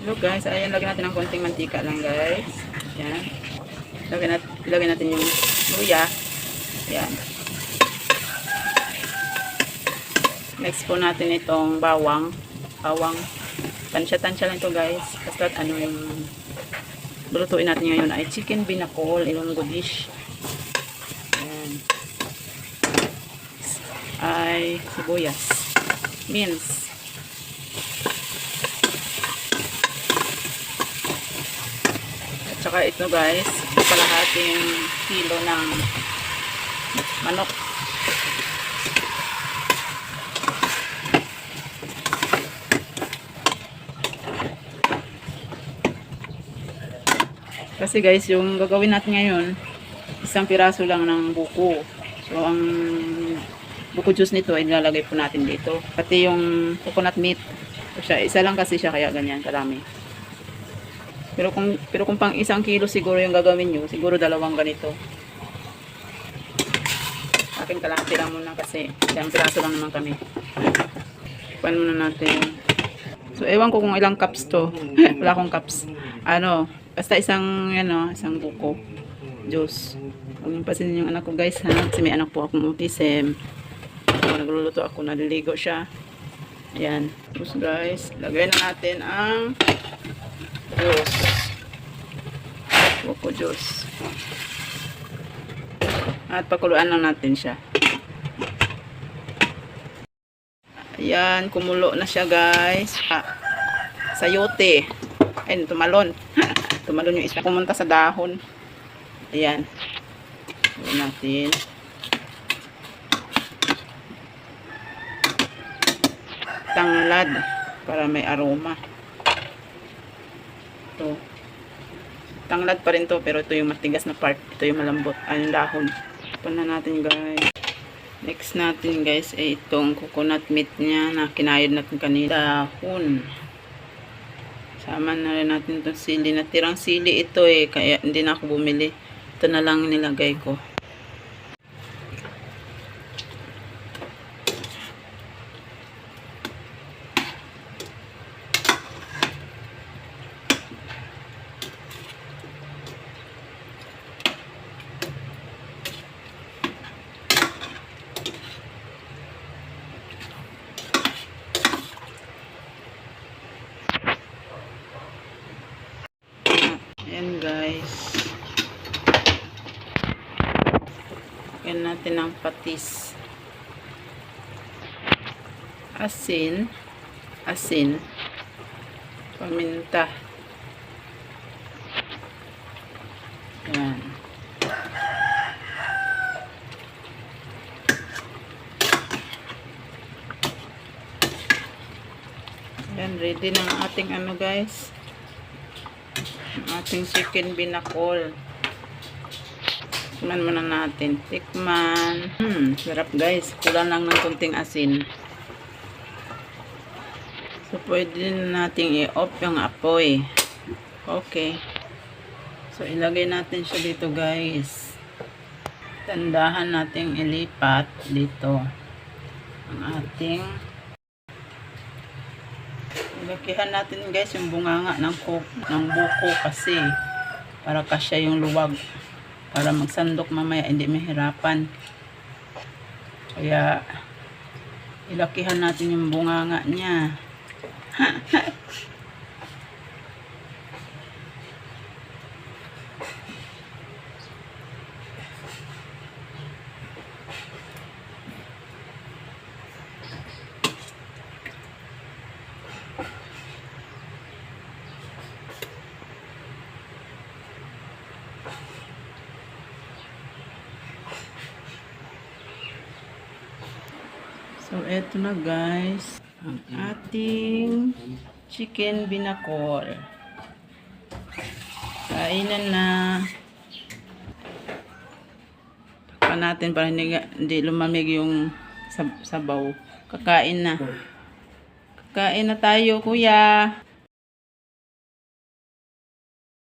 Hello guys, ayan, lagyan natin ng konting mantika lang guys. Yan. Lagyan natin, ilagay natin yung luya. Yan. Next po natin itong bawang. Bawang. Tansya-tansya lang ito guys. Basta ano yung lulutuin natin ngayon ay chicken binakol, ilonggo dish. Yan. Ay sibuyas. Mince. At saka ito guys, kalahating kilo ng manok. Kasi guys, yung gagawin natin ngayon, isang piraso lang ng buko. So, ang buko juice nito ay nilalagay po natin dito. Pati yung coconut meat. So, siya, isa lang kasi siya kaya ganyan karami. Pero kung pero kung pang isang kilo siguro yung gagawin nyo, siguro dalawang ganito. Akin kalahati lang muna kasi isang piraso lang naman kami. Pan muna natin. So ewan ko kung ilang cups to. Wala akong cups. Ano, basta isang ano, isang buko juice. Huwag niyo pasinin yung anak ko guys ha. Kasi may anak po akong autism. So, nagluluto ako, naliligo siya. Ayan. Tapos guys, lagay na natin ang juice. Buko juice. At pakuluan lang natin siya. Ayan, kumulo na siya guys. Ah, sayote. Ayun, tumalon. tumalon yung isa. Pumunta sa dahon. Ayan. Ayan natin. Tanglad. Para may aroma. Ito. Tanglad pa rin to. Pero ito yung matigas na part. Ito yung malambot. Ay, dahon. Ito na natin guys. Next natin guys ay itong coconut meat niya na kinayod natin kanina. Dahon. Sama na rin natin itong sili. Natirang sili ito eh. Kaya hindi na ako bumili. Ito na lang nilagay ko. Ayan guys. Lagyan natin ng patis. Asin. Asin. Paminta. Ayan. Ayan, ready ang ating ano guys ang ating chicken binakol. Tikman muna natin. Tikman. Hmm, sarap guys. Kulang lang ng kunting asin. So, pwede na nating i-off yung apoy. Okay. So, ilagay natin siya dito guys. Tandahan nating ilipat dito ang ating Lakihan natin guys yung bunganga ng, ng buko kasi para kasya yung luwag para magsandok mamaya hindi mahirapan. Kaya ilakihan natin yung bunganga niya So, eto na guys. Ang ating chicken binakol. Kainan na. Takpan natin para hindi, hindi lumamig yung sab sabaw. Kakain na. Kakain na tayo, kuya.